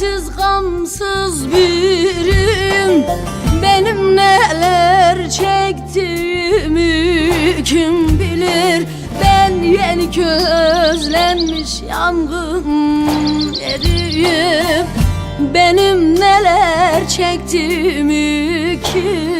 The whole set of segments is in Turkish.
Dertsiz gamsız birim. Benim neler çektiğimi kim bilir? Ben yeni közlenmiş yangın eriyim. Benim neler çektiğimi kim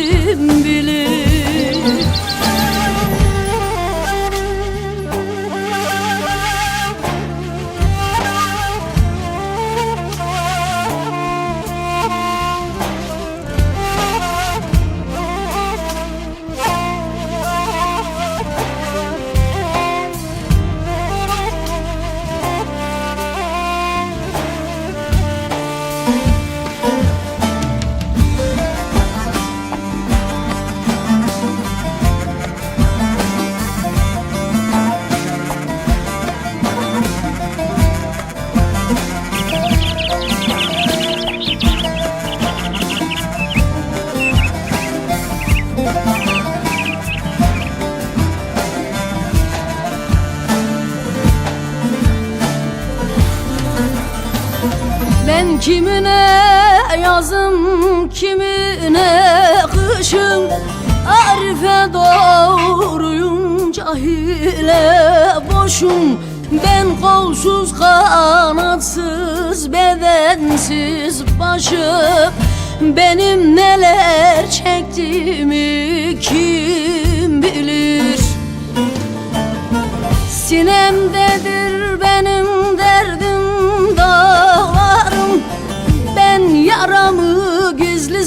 kim bilir kimine yazım kimine kışım Arife doğruyum cahile boşum. Ben kolsuz kanatsız bedensiz başım. Benim neler çektiğimi kim bilir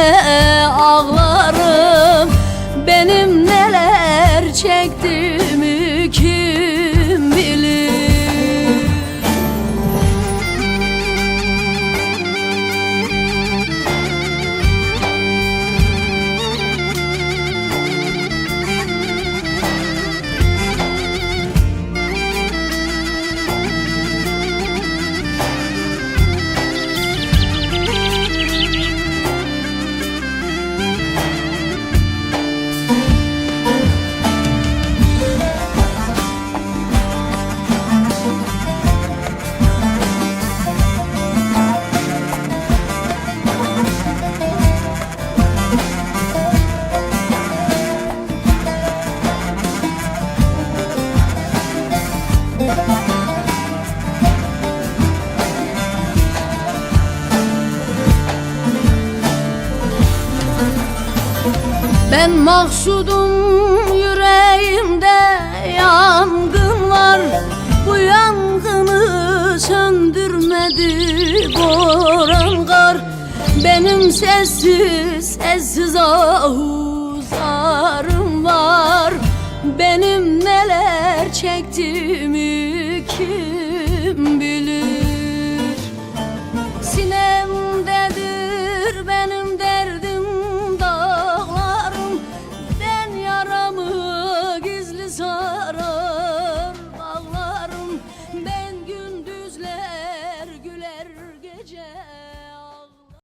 gece Ben maksudum yüreğimde yangın var Bu yangını söndürmedi boran kar Benim sessiz sessiz ahuzarım var. Benim neler çektiğimi